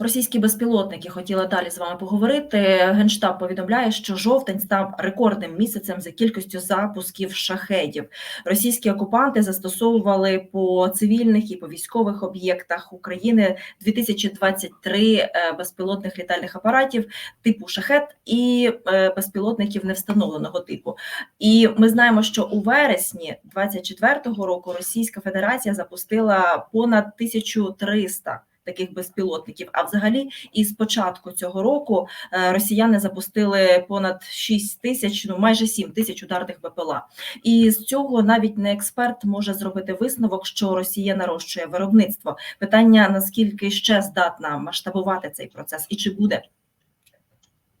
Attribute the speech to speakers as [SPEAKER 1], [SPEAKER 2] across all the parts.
[SPEAKER 1] російські безпілотники хотіла далі з вами поговорити. Генштаб повідомляє, що жовтень став рекордним місяцем за кількістю запусків шахедів. Російські окупанти застосовували по цивільних і по військових об'єктах України 2023 е, безпілотних літальних апаратів типу шахет і е, безпілотників невстановленого типу. І ми знаємо, що у вересні 24-го року Російська Федерація запустила понад 1300 таких безпілотників. А взагалі, із початку цього року е, росіяни запустили понад 6 тисяч, ну майже 7 тисяч ударних БПЛА. І з цього навіть не експерт може зробити висновок, що Росія нарощує виробництво. Питання наскільки ще здатна масштабувати цей процес, і чи буде?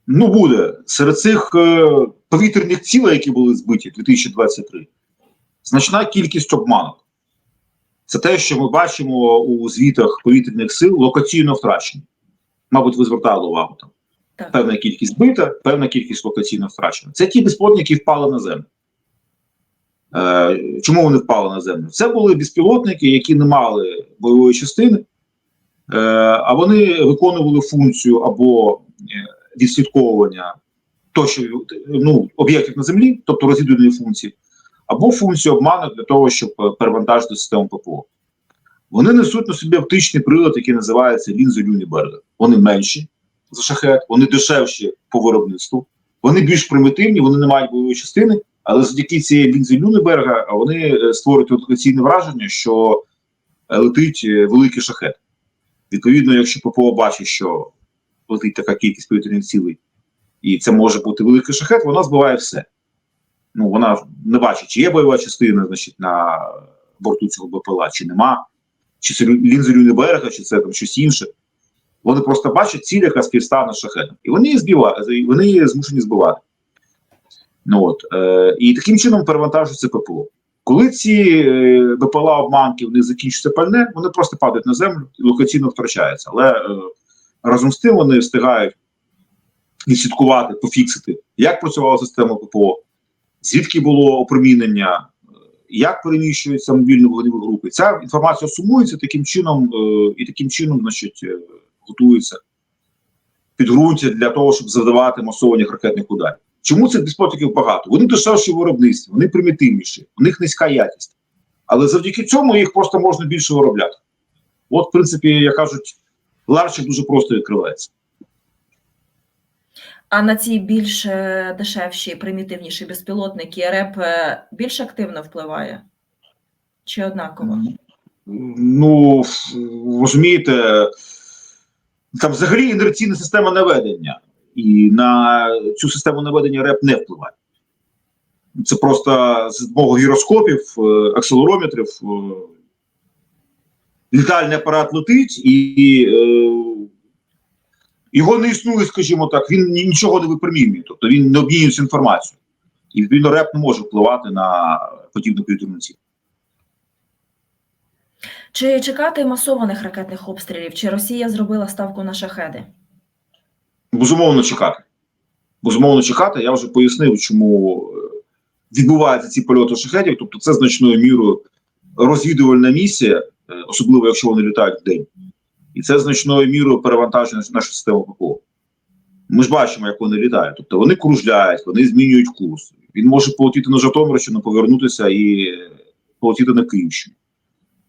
[SPEAKER 2] Ну, буде. Серед цих е, повітряних цілей, які були збиті 2023, значна кількість обманок. Це те, що ми бачимо у звітах повітряних сил локаційно втрачені. Мабуть, ви звертали увагу там.
[SPEAKER 1] Так.
[SPEAKER 2] Певна кількість збита, певна кількість локаційно втрачена. Це ті безпілотники, які впали на землю. Е, чому вони впали на землю? Це були безпілотники, які не мали бойової частини, е, а вони виконували функцію або е, відслідковування тощо ну, об'єктів на землі, тобто розвідувальної функції, або функцію обману для того, щоб е, перевантажити систему ППО. Вони несуть на собі оптичний прилад, який називається лінзи Люніберга. Вони менші за шахет, вони дешевші по виробництву, вони більш примітивні, вони не мають бойової частини, але завдяки цієї лінзи Люнеберга вони е, створюють локаційне враження, що е, летить е, великий шахет. Відповідно, якщо ППО бачить, що летить така кількість повітряних цілей, і це може бути великий шахет, вона збиває все. Ну, вона не бачить, чи є бойова частина значить, на борту цього БПЛА, чи нема, чи це лінзи Люнеберга, чи це там щось інше. Вони просто бачать ціль, яка співстане з шахетом. І вони її збивають, вони її змушені збивати. Ну, от, е, і таким чином перевантажується ППО. Коли ці е, БПЛА обманки в них закінчується пальне, вони просто падають на землю і локаційно втрачаються. Але е, разом з тим вони встигають відслідкувати, пофіксити, як працювала система ППО, звідки було опромінення, як переміщуються мобільні вогневі групи. Ця інформація сумується таким чином, е, і таким чином, значить, е, готується підґрунтя для того, щоб завдавати масованих ракетних ударів. Чому цих безпілотників багато? Вони дешевші виробництві, вони примітивніші, у них низька якість. Але завдяки цьому їх просто можна більше виробляти. От, в принципі, як кажуть, ларчик дуже просто відкривається.
[SPEAKER 1] А на ці більш е, дешевші, примітивніші безпілотники РЕП е, більш активно впливає? Чи однаково?
[SPEAKER 2] Ну, розумієте, там взагалі інерційна система наведення, і на цю систему наведення РЕП не впливає. Це просто з допомогою гіроскопів, е, акселерометрів. Літальний апарат летить, і його не існує, скажімо так, він нічого не випромінює, тобто він не обмінюється інформацією. І відповідно РЕП не може впливати на подібну повітряну ціль.
[SPEAKER 1] Чи чекати масованих ракетних обстрілів? Чи Росія зробила ставку на шахеди?
[SPEAKER 2] Безумовно чекати. Безумовно чекати. Я вже пояснив, чому е, відбуваються ці польоти шахетів. Тобто, це значною мірою розвідувальна місія, е, особливо якщо вони літають в день. І це значною мірою перевантаження нашу систему ППО. Ми ж бачимо, як вони літають. Тобто вони кружляють, вони змінюють курс. Він може полетіти на Житомирщину, повернутися і е, полетіти на Київщину.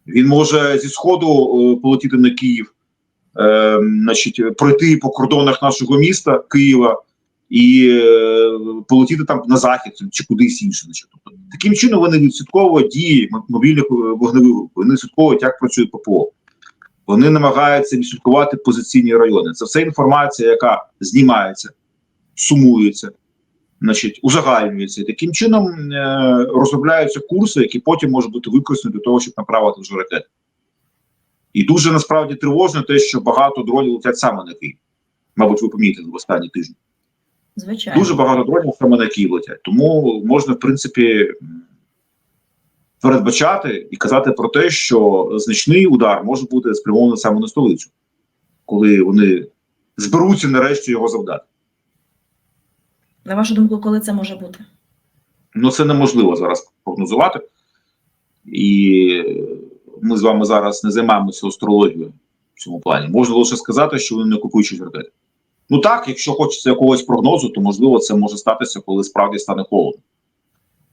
[SPEAKER 2] Він може зі сходу е, полетіти на Київ, е, значить, пройти по кордонах нашого міста Києва і е, полетіти там на захід чи кудись інше. Значить. Тобто, таким чином вони відслідковують дії мобільних е, вогневих вони відслідковують, як працює ППО. Вони намагаються відслідкувати позиційні райони. Це все інформація, яка знімається, сумується, значить, узагальнюється. Таким чином е, розробляються курси, які потім можуть бути використані для того, щоб направити вже ракети. І дуже насправді тривожно те, що багато дронів летять саме на Київ. Мабуть, ви помітили в останні тижні.
[SPEAKER 1] Звичайно.
[SPEAKER 2] Дуже багато дронів саме на Київ летять. Тому можна, в принципі, передбачати і казати про те, що значний удар може бути спрямований саме на столицю, коли вони зберуться нарешті його завдати.
[SPEAKER 1] На вашу думку, коли це може бути?
[SPEAKER 2] Ну це неможливо зараз прогнозувати. І ми з вами зараз не займаємося астрологією в цьому плані. Можна лише сказати, що вони не купуючі ракети. Ну так, якщо хочеться якогось прогнозу, то можливо це може статися, коли справді стане холодно.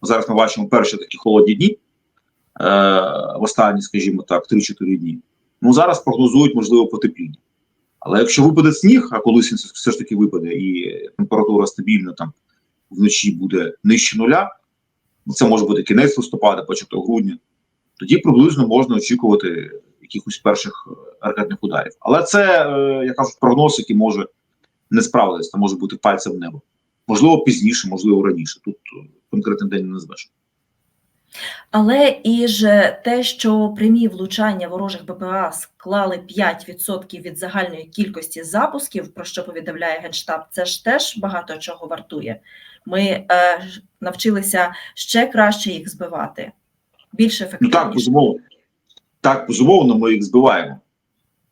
[SPEAKER 2] Зараз ми бачимо перші такі холодні дні, в останні, скажімо так, 3-4 дні. Ну зараз прогнозують, можливо, потепління. Але якщо випаде сніг, а колись він все ж таки випаде, і температура стабільна там вночі буде нижче нуля, ну, це може бути кінець листопада, початок грудня, тоді приблизно можна очікувати якихось перших е, ракетних ударів. Але це, е, я кажу, прогноз, який може не справитися, може бути пальцем в небо. Можливо, пізніше, можливо, раніше. Тут е, конкретний день не назвеш.
[SPEAKER 1] Але і ж те, що прямі влучання ворожих БПА склали 5% від загальної кількості запусків, про що повідомляє Генштаб, це ж теж багато чого вартує. Ми е, навчилися ще краще їх збивати, більше
[SPEAKER 2] Ну так, безумовно. Так, безумовно, ми їх збиваємо.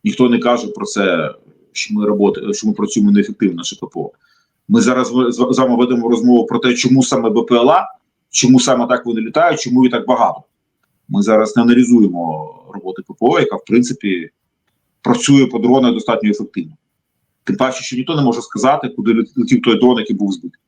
[SPEAKER 2] Ніхто не каже про це, що ми роботи, що ми працюємо неефективно, наше ППО. Ми зараз з вами ведемо розмову про те, чому саме БПЛА, чому саме так вони літають, чому їх так багато. Ми зараз не аналізуємо роботи ППО, яка в принципі працює по дронах достатньо ефективно. Тим паче, що ніхто не може сказати, куди летів той дрон, який був збитий.